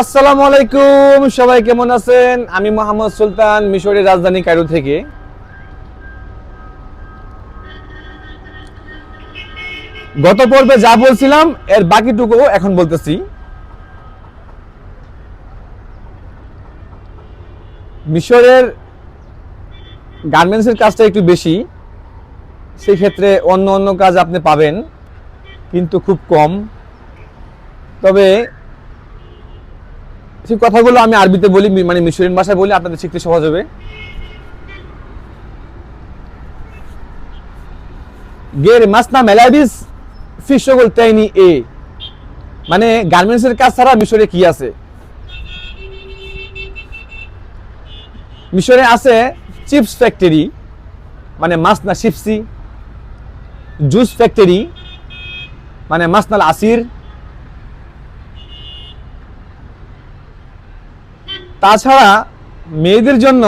আসসালামু আলাইকুম, সবাই কেমন আছেন? আমি মোহাম্মদ সুলতান, মিশরের রাজধানী কায়রো থেকে। গত পর্বে যা বলছিলাম, এর বাকিটুকু এখন বলতেছি। মিশরের গার্মেন্টসের কাজটা একটু বেশি সেই ক্ষেত্রে অন্য অন্য কাজ আপনি পাবেন, কিন্তু খুব কম। তবে সেই কথাগুলো আমি আরবিতে বলি মানে মিশরিয়ান ভাষায় বলি, আপনাদের শিখতে সহজ হবে। গের মাসনা মেলাবিস তাইনি এ। মানে গার্মেন্টসের কাজ ছাড়া মিশরে কি আছে? মিশরে আছে চিপস ফ্যাক্টরি মানে মাসনা শিপসি, জুস ফ্যাক্টরি মানে মাসনাল আসির তাছাড়া মেয়েদের জন্য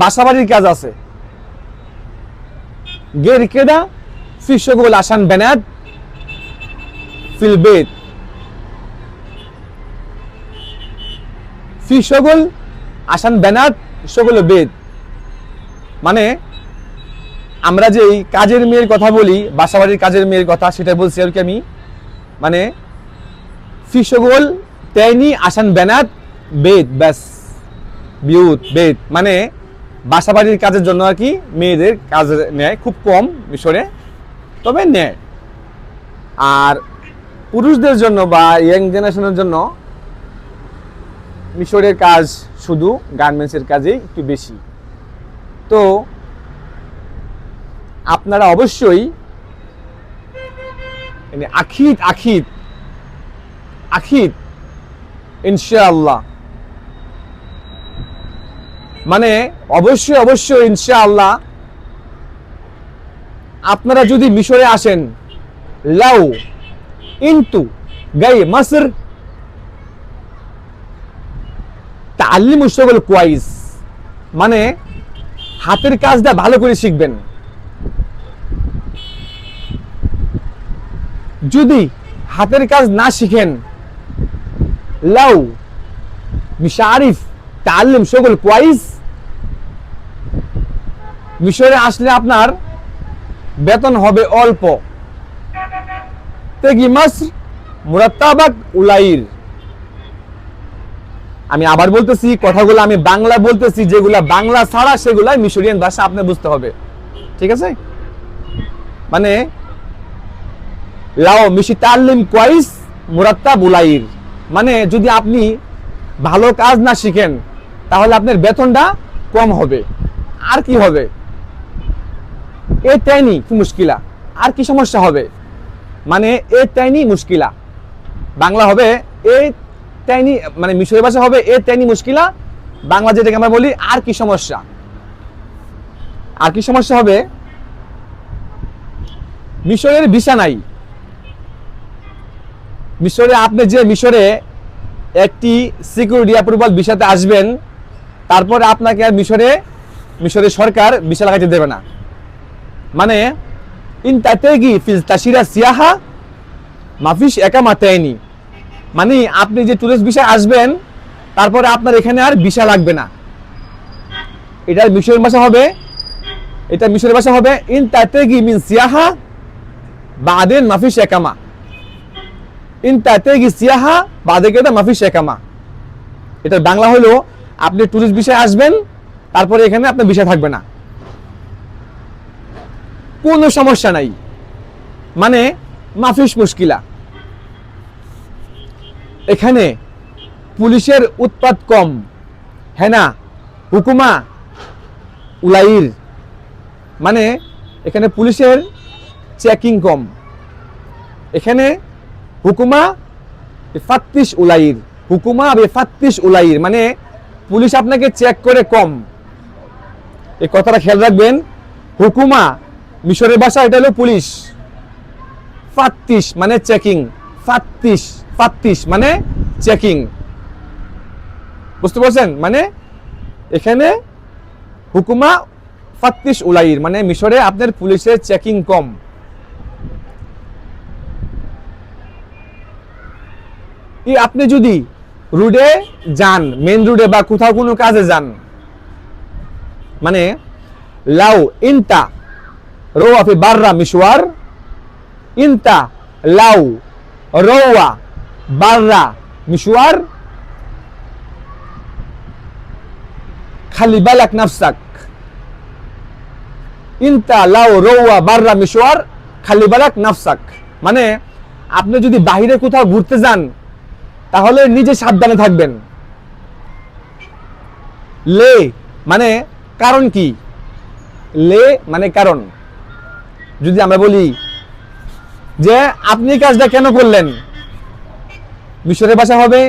বাসাবাড়ির কাজ আছে। গের কেদা ফিসগোল আসান বেনাদ ফিলবেদ। ফিসগোল আসান বেনাদ সগল বেদ। মানে আমরা যে এই কাজের মেয়ের কথা বলি, বাসাবাড়ির কাজের মেয়ের কথা, সেটা বলছি আর কি আমি। মানে ফিসগোল তেইনি আসান বেনাত, বেদ, ব্যাস। বিউত বেদ। মানে বাসাবাড়ির কাজের জন্য আর কি মেয়েদের কাজ নেয়, খুব কম মিশরে, তবে নেয়। আর পুরুষদের জন্য বা ইয়াং জেনারেশনের জন্য মিশরের কাজ শুধু গার্মেন্টসের কাজেই একটু বেশি। তো আপনারা অবশ্যই মানে আখিত আখিত আখিত ইনশাআল্লাহ। মানে অবশ্যই অবশ্যই ইনশাআল্লাহ আপনারা যদি মিশরে আসেন, লাউ, ইনতু, গাই, মাসর তাল্লি মুশগল কোয়াইস মানে হাতের কাজটা ভালো করে শিখবেন। যদি হাতের কাজ না শিখেন লাউ مش عارف تعلم شغل كويس মিশরে আসলে আপনার বেতন হবে অল্প তেগি মাসর মুরাত্তাবাক উলাইর আমি আবার বলতেছি কথাগুলো আমি বাংলা বলতেছি যেগুলা বাংলা ছাড়া সেগুলা মিশরিয়ান ভাষা আপনি বুঝতে হবে ঠিক আছে মানে লাও মিশি তাল্লিম কোয়াইস মুরাত্তাব উলাইর মানে যদি আপনি ভালো কাজ না শিখেন, তাহলে আপনার বেতনটা কম হবে। আর কি হবে? এ তাইনি কি মুশকিলা। আর কি সমস্যা হবে? মানে এ তাইনি মুশকিলা। বাংলা হবে এ তাইনি মানে মিশরের ভাষা হবে এ তাইনি মুশকিলা। বাংলা যেটাকে আমরা বলি আর কি সমস্যা? আর কি সমস্যা হবে? মিশরের ভিসা নাই। মিশরে আপনি যে মিশরে একটি সিকিউরিটি অ্যাপ্রুভাল ভিসাতে আসবেন, তারপরে আপনাকে আর মিশরে মিশরের সরকার ভিসা লাগাইতে দেবে না। মানে ইন তাতেগি ফিল তাসিরা সিয়াহা, মাফিস একা মাতায়নি। মানে আপনি যে টুরিস্ট ভিসা আসবেন, তারপরে আপনার এখানে আর ভিসা লাগবে না। এটা মিশরের ভাষা হবে, এটা মিশরের ভাষা হবে, ইন তাতেগি মিন সিয়াহা বা বাদেন মাফিস একামা। ইন তাতেগি সিয়াহা? বাদে কেদা মাফিস একামা। এটার বাংলা হলো আপনি বিষয়ে আসবেন, তারপরে এখানে আপনার বিষয় থাকবে না। কোনো সমস্যা নাই। মানে মাফিস মুশকিলা। এখানে পুলিশের উৎপাত কম। হ্যাঁ না? হুকুমা উলাইর। মানে এখানে পুলিশের চেকিং কম। এখানে হুকুমা ফাত্তিস উলাইর। হুকুমা ফাত্তিস উলাইর। মানে পুলিশ আপনাকে চেক করে কম। এই কথাটা খেয়াল রাখবেন। হুকুমা মিশরের ভাষা এটা হলো পুলিশ। ফাত্তিস মানে চেকিং ফাত্তিস ফাত্তিস মানে চেকিং বুঝতে পারছেন? মানে এখানে হুকুমা ফাত্তিস উলাইর। মানে মিশরে আপনার পুলিশের চেকিং কম। এই আপনি যদি রুডে যান মেন রুডে বা কোথাও কোনো কাজে যান মানে লাউ ইনতা রোয়া ফি বাররা মিশওয়ার, ইনতা লাউ রোয়া বাররা মিশওয়ার, খালি বালাক নাফসাক। ইনতা লাউ রৌয়া বাররা মিশওয়ার, খালি বালাক নাফসাক। মানে আপনি যদি বাহিরে কোথাও ঘুরতে যান তাহলে নিজে সাবধানে থাকবেন। লে মানে কারণ কি? লে মানে কারণ। যদি আমরা বলি যে আপনি কাজটা কেন করলেন? মিশরের ভাষা হবে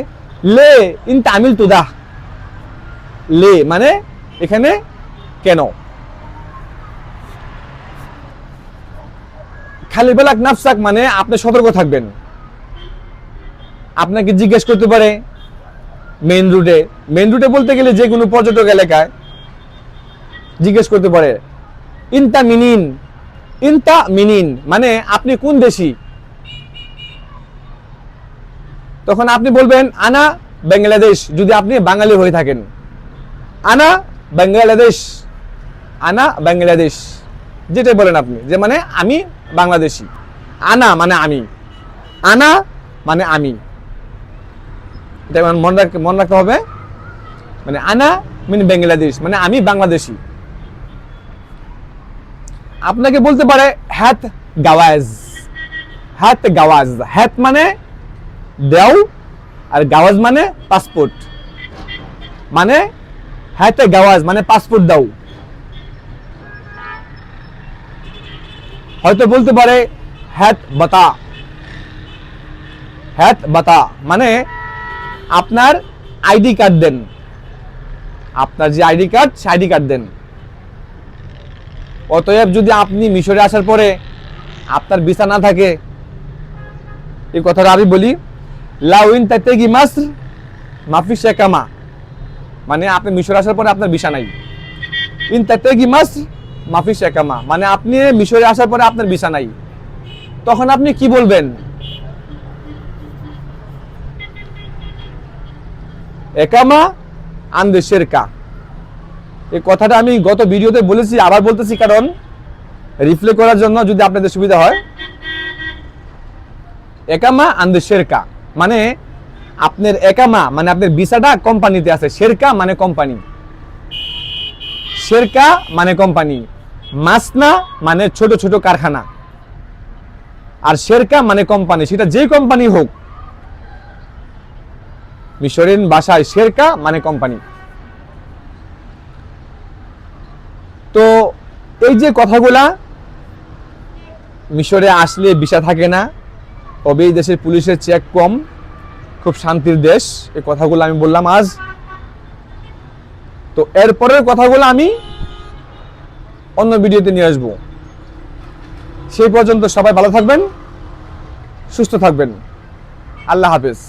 লে ইন তামিল তুদাহ লে মানে এখানে কেন? খালি বেলাক নাফসাক মানে আপনি সতর্ক থাকবেন। আপনাকে জিজ্ঞেস করতে পারে মেইন রুটে মেইন রুটে বলতে গেলে যে কোনো পর্যটক এলাকায় জিজ্ঞেস করতে পারে ইনতা মিনিন ইনতা মিনিন মানে আপনি কোন দেশি? তখন আপনি বলবেন, আনা বাংলাদেশ। যদি আপনি বাঙালি হয়ে থাকেন। আনা বাংলাদেশ। আনা বাংলাদেশ। যেটাই বলেন আপনি, যে মানে আমি বাংলাদেশি। আনা মানে আমি। আনা মানে আমি। এটা মানে রাখ, মনে রাখতে হবে মানে আনা মিন বাংলাদেশ মানে আমি বাংলাদেশি। আপনাকে বলতে পারে হ্যাত গাওয়াজ। হ্যাত গাওয়াজ। হ্যাত মানে দেও, আর গাওয়াজ মানে পাসপোর্ট মানে হ্যাতে গাওয়াজ মানে পাসপোর্ট দাও। হয়তো বলতে পারে হ্যাত বাতা। হ্যাত বাতা মানে আপনার আইডি কার্ড দেন। আপনার যে আইডি কার্ড, সে আইডি কার্ড দেন। অতএব যদি আপনি মিশরে আসার পরে আপনার ভিসা না থাকে, এই কথাটা আমি বলি লাউইন তাতে কি মাস মাফি শেকামা। মানে আপনি মিশরে আসার পরে আপনার ভিসা নাই। ইন তাতে কি মাস মাফি শেকামা। মানে আপনি মিশরে আসার পরে আপনার ভিসা নাই। তখন আপনি কি বলবেন? একামা আন্দে শেরকা। এই কথাটা আমি গত ভিডিওতে বলেছি, আবার বলতেছি কারণ রিপ্লে করার জন্য যদি আপনাদের সুবিধা হয়। একামা আন্দে শেরকা মানে আপনার একামা মানে আপনার ভিসাটা কোম্পানিতে আছে। শেরকা মানে কোম্পানি। শেরকা মানে কোম্পানি। মাসনা মানে ছোট ছোট কারখানা। আর শেরকা মানে কোম্পানি। সেটা যে কোম্পানি হোক মিশরের ভাষায় শেরকা মানে কোম্পানি। তো এই যে কথাগুলা, মিশরে আসলে ভিসা থাকে না তবে এই দেশের পুলিশের চেক কম, খুব শান্তির দেশ, এই কথাগুলো আমি বললাম আজ। তো এরপরের কথাগুলো আমি অন্য ভিডিওতে নিয়ে আসব। সেই পর্যন্ত সবাই ভালো থাকবেন, সুস্থ থাকবেন। আল্লাহ হাফেজ।